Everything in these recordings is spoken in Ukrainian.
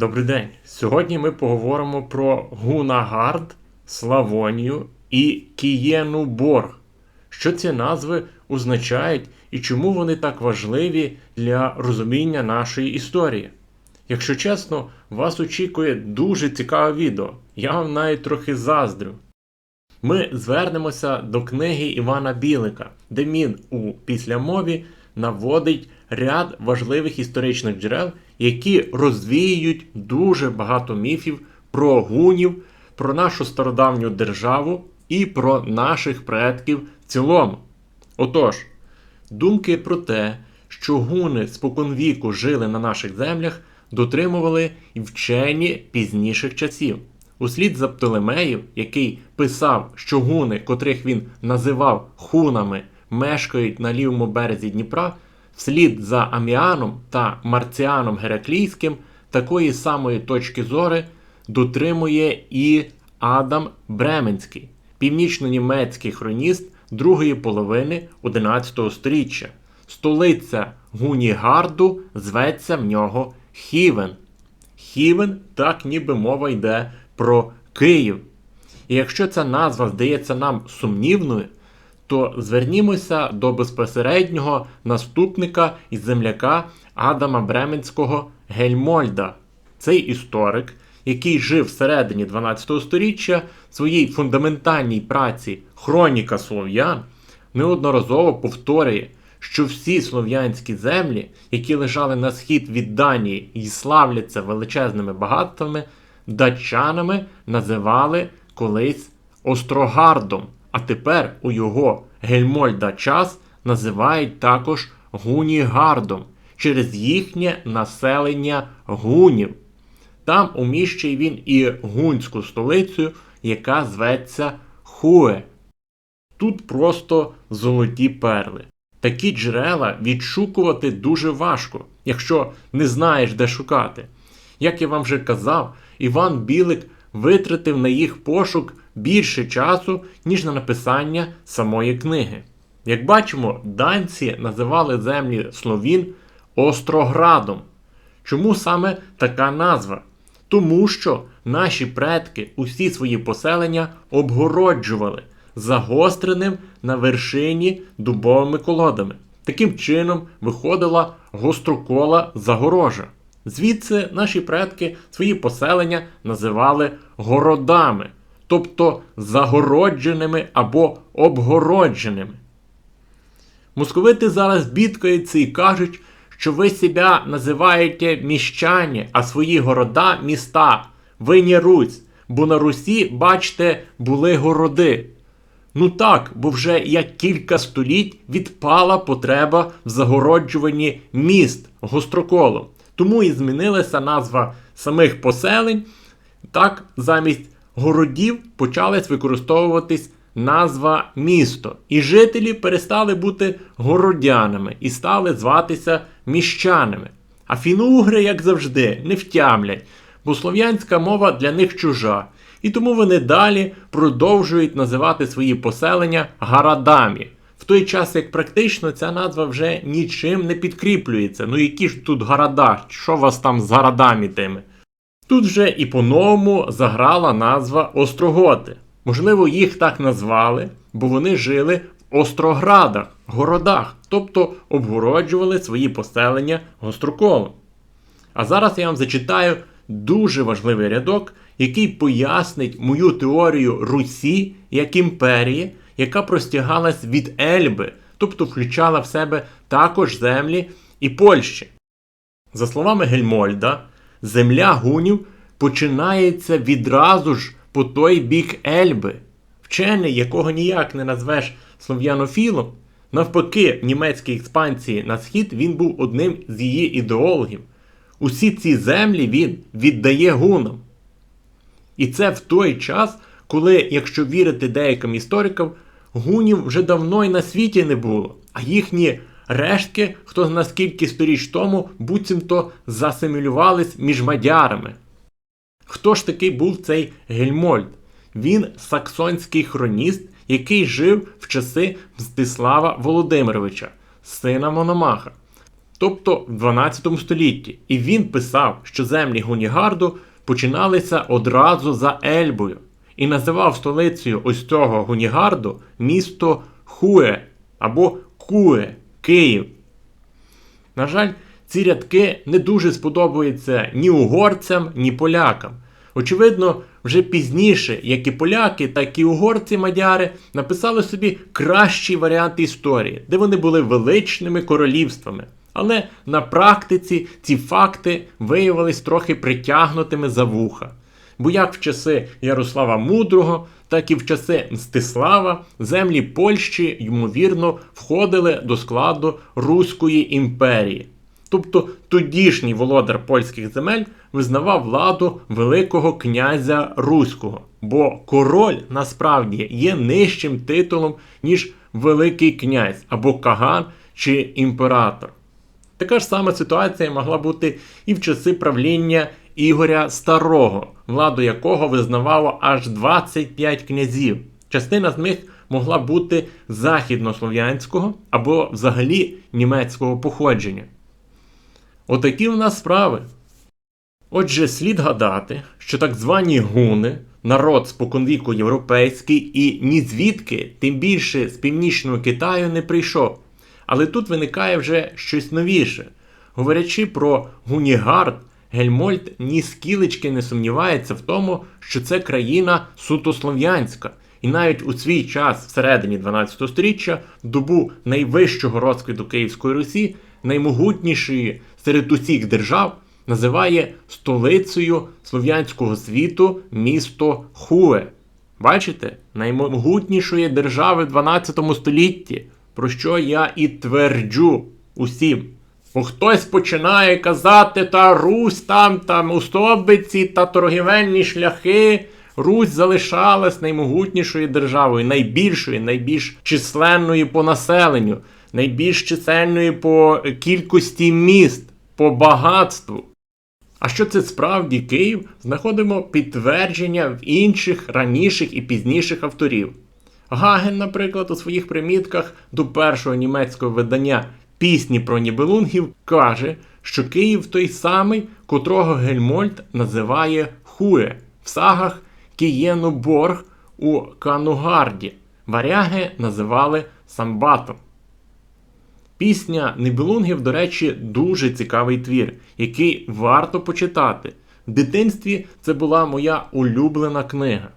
Добрий день. Сьогодні ми поговоримо про Гунагард, Славонію і Кієну Борг. Що ці назви означають і чому вони так важливі для розуміння нашої історії? Якщо чесно, вас очікує дуже цікаве відео. Я вам навіть трохи заздрю. Ми звернемося до книги Івана Білика, де він у післямові наводить ряд важливих історичних джерел, які розвіюють дуже багато міфів про гунів, про нашу стародавню державу і про наших предків в цілому. Отож, думки про те, що гуни споконвіку жили на наших землях, дотримували і вчені пізніших часів. Услід за Птолемеїв, який писав, що гуни, котрих він називав хунами, мешкають на лівому березі Дніпра, вслід за Аміаном та Марціаном Гераклійським такої самої точки зору дотримує і Адам Бременський, північно-німецький хроніст другої половини 11 століття. Столиця Гунігарду зветься в нього Хівен. Хівен, так ніби мова йде про Київ. І якщо ця назва здається нам сумнівною, то звернімося до безпосереднього наступника і земляка Адама Бременського Гельмольда. Цей історик, який жив всередині 12 століття, в своїй фундаментальній праці Хроніка слов'ян неодноразово повторює, що всі слов'янські землі, які лежали на схід від Данії і славляться величезними багатствами, датчанами називали колись Острогардом, а тепер у його Гельмольда час називають також Гунігардом через їхнє населення гунів. Там уміщує він і гунську столицю, яка зветься Хуе. Тут просто золоті перли. Такі джерела відшукувати дуже важко, якщо не знаєш, де шукати. Як я вам вже казав, Іван Білик витратив на їх пошук більше часу, ніж на написання самої книги. Як бачимо, данці називали землі Словін Остроградом. Чому саме така назва? Тому що наші предки усі свої поселення обгороджували загостреним на вершині дубовими колодами. Таким чином виходила гострокола загорожа. Звідси наші предки свої поселення називали городами, тобто загородженими або обгородженими. Московити зараз бідкаються і кажуть, що ви себе називаєте міщані, а свої города міста. Ви не Русь, бо на Русі, бачите, були городи. Ну так, бо вже як кілька століть відпала потреба в загороджуванні міст гостроколом. Тому і змінилася назва самих поселень. Так, замість городів почалась використовуватись назва місто. І жителі перестали бути городянами і стали зватися міщанами. А фінугри, як завжди, не втямлять, бо слов'янська мова для них чужа. І тому вони далі продовжують називати свої поселення гарадамі. В той час, як практично ця назва вже нічим не підкріплюється. Ну які ж тут города? Що вас там з городами тими? Тут вже і по-новому заграла назва Остроготи. Можливо, їх так назвали, бо вони жили в остроградах, городах, тобто обгороджували свої поселення гостроколом. А зараз я вам зачитаю дуже важливий рядок, який пояснить мою теорію Русі як імперії, яка простягалась від Ельби, тобто включала в себе також землі і Польщі. За словами Гельмольда, земля гунів починається відразу ж по той бік Ельби. Вчений, якого ніяк не назвеш слов'янофілом, навпаки, в німецькій експансії на схід він був одним з її ідеологів. Усі ці землі він віддає гунам. І це в той час, коли, якщо вірити деяким історикам, гунів вже давно й на світі не було, а їхні рештки, хто зна скільки сторіч тому, буцімто засимілювались між мадярами. Хто ж такий був цей Гельмольд? Він саксонський хроніст, який жив в часи Мстислава Володимировича, сина Мономаха. тобто в 12 столітті. І він писав, що землі Гунігарду починалися одразу за Ельбою і називав столицею ось цього Гунігарду місто Хуе або Куе, Київ. На жаль, ці рядки не дуже сподобаються ні угорцям, ні полякам. Очевидно, вже пізніше, як і поляки, так і угорці мадяри написали собі кращий варіант історії, де вони були величними королівствами. Але на практиці ці факти виявились трохи притягнутими за вуха. Бо як в часи Ярослава Мудрого, так і в часи Мстислава землі Польщі, ймовірно, входили до складу Руської імперії. Тобто тодішній володар польських земель визнавав владу Великого князя Руського, бо король насправді є нижчим титулом, ніж Великий князь або Каган чи імператор. Така ж сама ситуація могла бути і в часи правління Ігоря Старого, владу якого визнавало аж 25 князів. Частина з них могла бути західнослов'янського або взагалі німецького походження. Отакі в нас справи. Отже, слід гадати, що так звані гуни, народ споконвіку європейський і ні звідки, тим більше з північного Китаю не прийшов. Але тут виникає вже щось новіше. Говорячи про Гунігард, Гельмольд ні скілечки не сумнівається в тому, що це країна суто слов'янська. І навіть у свій час, всередині 12 століття, добу найвищого розквіту Київської Русі, наймогутнішої серед усіх держав, називає столицею слов'янського світу місто Хуе. Бачите, наймогутнішої держави в 12 столітті, про що я і тверджу усім. Бо хтось починає казати, та Русь там, там усобиці та торгівельні шляхи. Русь залишалась наймогутнішою державою, найбільшою, найбільш численною по населенню, найбільш чисельною по кількості міст, по багатству. А що це справді Київ, знаходимо підтвердження в інших раніших і пізніших авторів. Гаген, наприклад, у своїх примітках до першого німецького видання пісні про Нібелунгів каже, що Київ той самий, котрого Гельмольд називає Хуе в сагах Кієну Борг у Канугарді. Варяги називали Самбатом. Пісня Нібелунгів, до речі, дуже цікавий твір, який варто почитати. В дитинстві це була моя улюблена книга.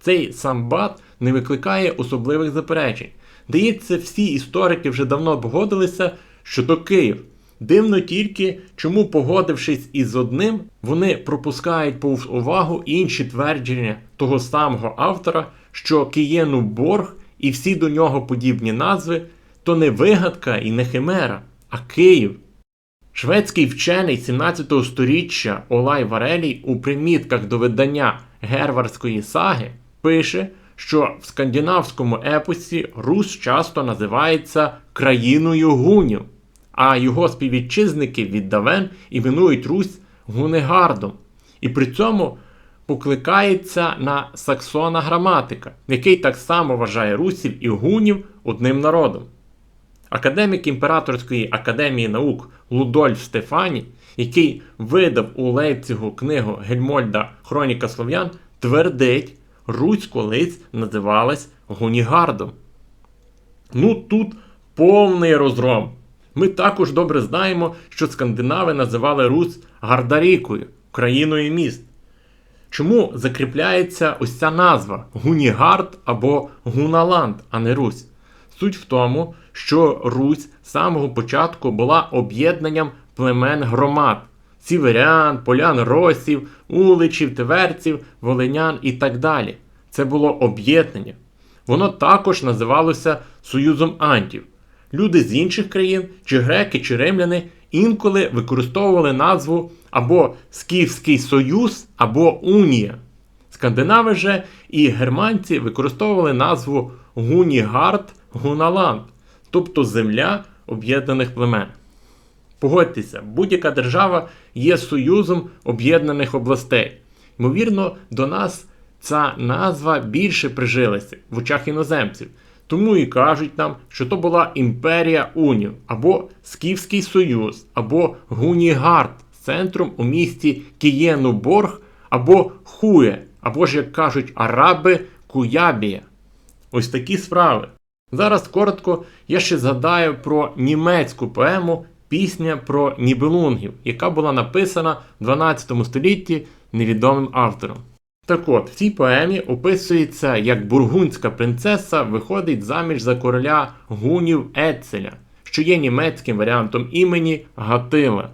Цей самбат не викликає особливих заперечень. Здається, всі історики вже давно погодилися, що то Київ. Дивно тільки, чому, погодившись із одним, вони пропускають повз увагу інші твердження того самого автора, що Києну Борг і всі до нього подібні назви то не вигадка і не химера, а Київ. Шведський вчений 17 століття Олай Варелій у примітках до видання Герварської саги пише, що в скандинавському епосі Рус часто називається країною гунів, а його співвітчизники віддавен іменують Русь Гунегардом. І при цьому покликається на Саксона граматика, який так само вважає русів і гунів одним народом. Академік Імператорської академії наук Лудольф Стефані, який видав у Лейпцигу книгу Гельмольда Хроніка Слов'ян, твердить, Русь колись називалась Гунігардом. Ну тут повний розгром. Ми також добре знаємо, що скандинави називали Русь Гардарікою, країною міст. Чому закріпляється ось ця назва Гунігард або Гуналанд, а не Русь? Суть в тому, що Русь з самого початку була об'єднанням племен громад сіверян, полян росів, уличів, тиверців, волинян і так далі. Це було об'єднання. Воно також називалося Союзом Антів. Люди з інших країн, чи греки, чи римляни інколи використовували назву або Скіфський Союз, або Унія. Скандинави же і германці використовували назву Гунігард Гуналанд, тобто земля об'єднаних племен. Погодьтеся, будь-яка держава є союзом об'єднаних областей. Ймовірно, до нас ця назва більше прижилася в очах іноземців, Тому і кажуть нам, що то була імперія унів, або Скіфський Союз, або Гунігард з центром у місті Кієнуборг, або Хує, або ж, як кажуть араби, Куябія. Ось такі справи. Зараз коротко я ще згадаю про німецьку поему Пісня про нібелунгів, яка була написана в 12 столітті невідомим автором. Так от, в цій поемі описується, як бургундська принцеса виходить заміж за короля гунів Ецеля, що є німецьким варіантом імені Гатила.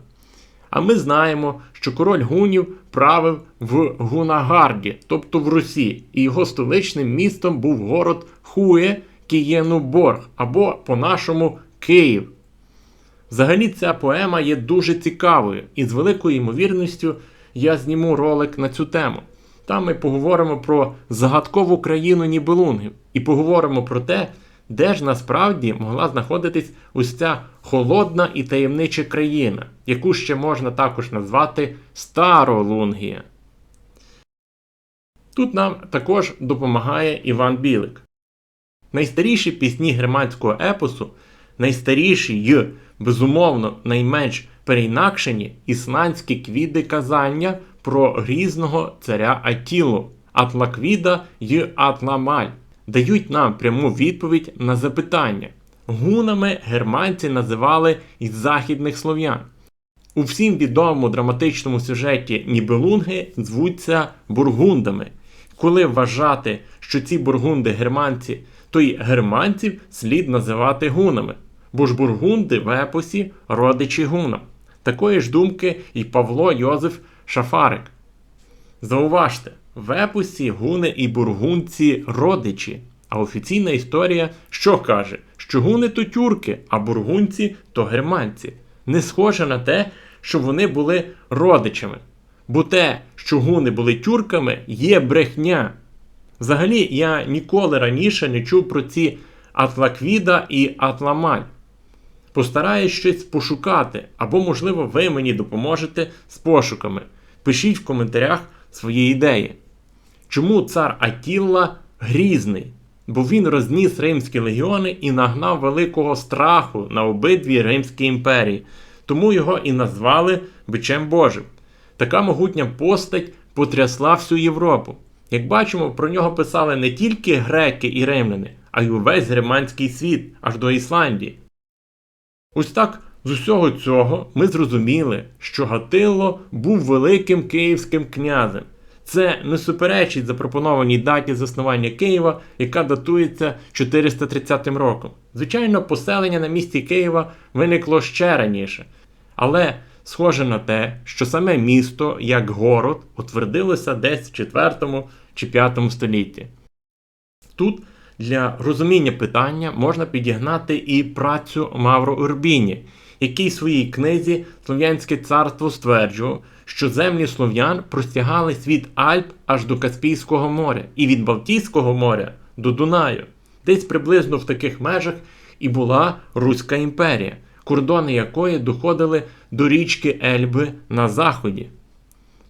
А ми знаємо, що король гунів правив в Гунагарді, тобто в Русі, і його столичним містом був город Хує Кієнуборг або по-нашому Київ. Взагалі, ця поема є дуже цікавою, і з великою ймовірністю я зніму ролик на цю тему. Там ми поговоримо про загадкову країну Нібелунгів і поговоримо про те, де ж насправді могла знаходитись ось ця холодна і таємнича країна, яку ще можна також назвати Старолунгія. Тут нам також допомагає Іван Білик. Найстаріші пісні германського епосу, найстаріші й, безумовно, найменш переінакшені ісландські квіди казання про грізного царя Атілу, Атлаквіда й Атламаль дають нам пряму відповідь на запитання. Гунами германці називали і західних слов'ян. У всім відомому драматичному сюжеті Нібелунги звуться бургундами. Коли вважати, що ці бургунди германці, то й германців слід називати гунами, бо ж бургунди в епосі родичі гунам. Такої ж думки і Павло Йозеф Шафарик. Зауважте, в епосі гуни і бургунці родичі, а офіційна історія що каже, що гуни то тюрки, а бургунці то германці. Не схоже на те, що вони були родичами. Бо те, що гуни були тюрками, є брехня. Взагалі, я ніколи раніше не чув про ці Атлаквіда і Атламаль. Постараюсь щось пошукати, або, можливо, ви мені допоможете з пошуками. Пишіть в коментарях свої ідеї. Чому цар Атілла грізний? Бо він розніс римські легіони і нагнав великого страху на обидві Римські імперії, тому його і назвали Бичем Божим. Така могутня постать потрясла всю Європу. Як бачимо, про нього писали не тільки греки і римляни, а й увесь германський світ, аж до Ісландії. Ось так з усього цього ми зрозуміли, що Гатило був великим київським князем. Це не суперечить запропонованій даті заснування Києва, яка датується 430 роком. Звичайно, поселення на місці Києва виникло ще раніше. Але схоже на те, що саме місто, як город, утвердилося десь в 4 чи 5 столітті. Тут для розуміння питання можна підігнати і працю Мавро Урбіні, який в своїй книзі Слов'янське царство стверджував, що землі слов'ян простягались від Альп аж до Каспійського моря і від Балтійського моря до Дунаю. Десь приблизно в таких межах і була Руська імперія, кордони якої доходили до річки Ельби на заході.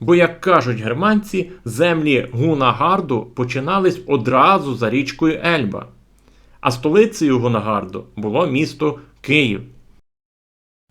Бо, як кажуть германці, землі Гунагарду починались одразу за річкою Ельба, а столицею Гунагарду було місто Київ.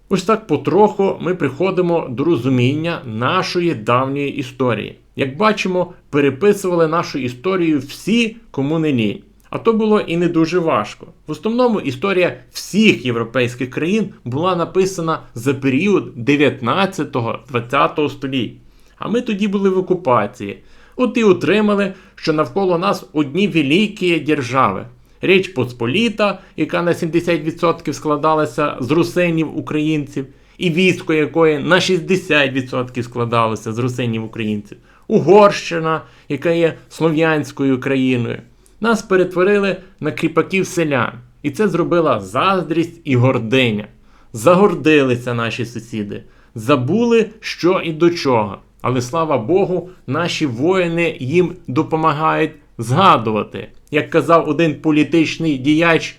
Ось так потроху ми приходимо до розуміння нашої давньої історії. Як бачимо, переписували нашу історію всі, кому не лінь. А то було і не дуже важко. В основному історія всіх європейських країн була написана за період 19-20 століть. А ми тоді були в окупації. От і отримали, що навколо нас одні великі держави. Річ Посполіта, яка на 70% складалася з русинів українців, і військо якої на 60% складалося з русинів українців. Угорщина, яка є слов'янською країною. Нас перетворили на кріпаків селян. І це зробила заздрість і гординя. Загордилися наші сусіди, забули, що і до чого. Але слава Богу, наші воїни їм допомагають згадувати. Як казав один політичний діяч,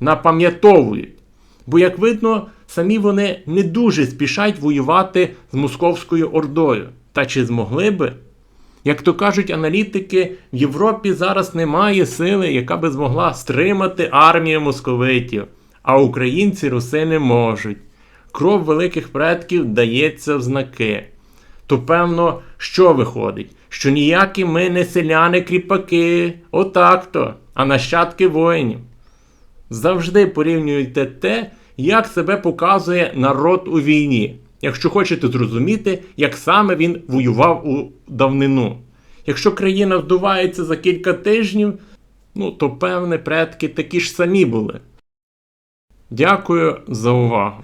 напам'ятовують. Бо, як видно, самі вони не дуже спішать воювати з Московською Ордою. Та чи змогли би? Як то кажуть аналітики, в Європі зараз немає сили, яка би змогла стримати армію московитів, а українці руси не можуть. Кров великих предків дається в знаки. То певно, що виходить? Що ніякі ми не селяни кріпаки, отак то, а нащадки воїнів. Завжди порівнюйте те, як себе показує народ у війні, якщо хочете зрозуміти, як саме він воював у давнину. Якщо країна вдувається за кілька тижнів, ну то певне предки такі ж самі були. Дякую за увагу.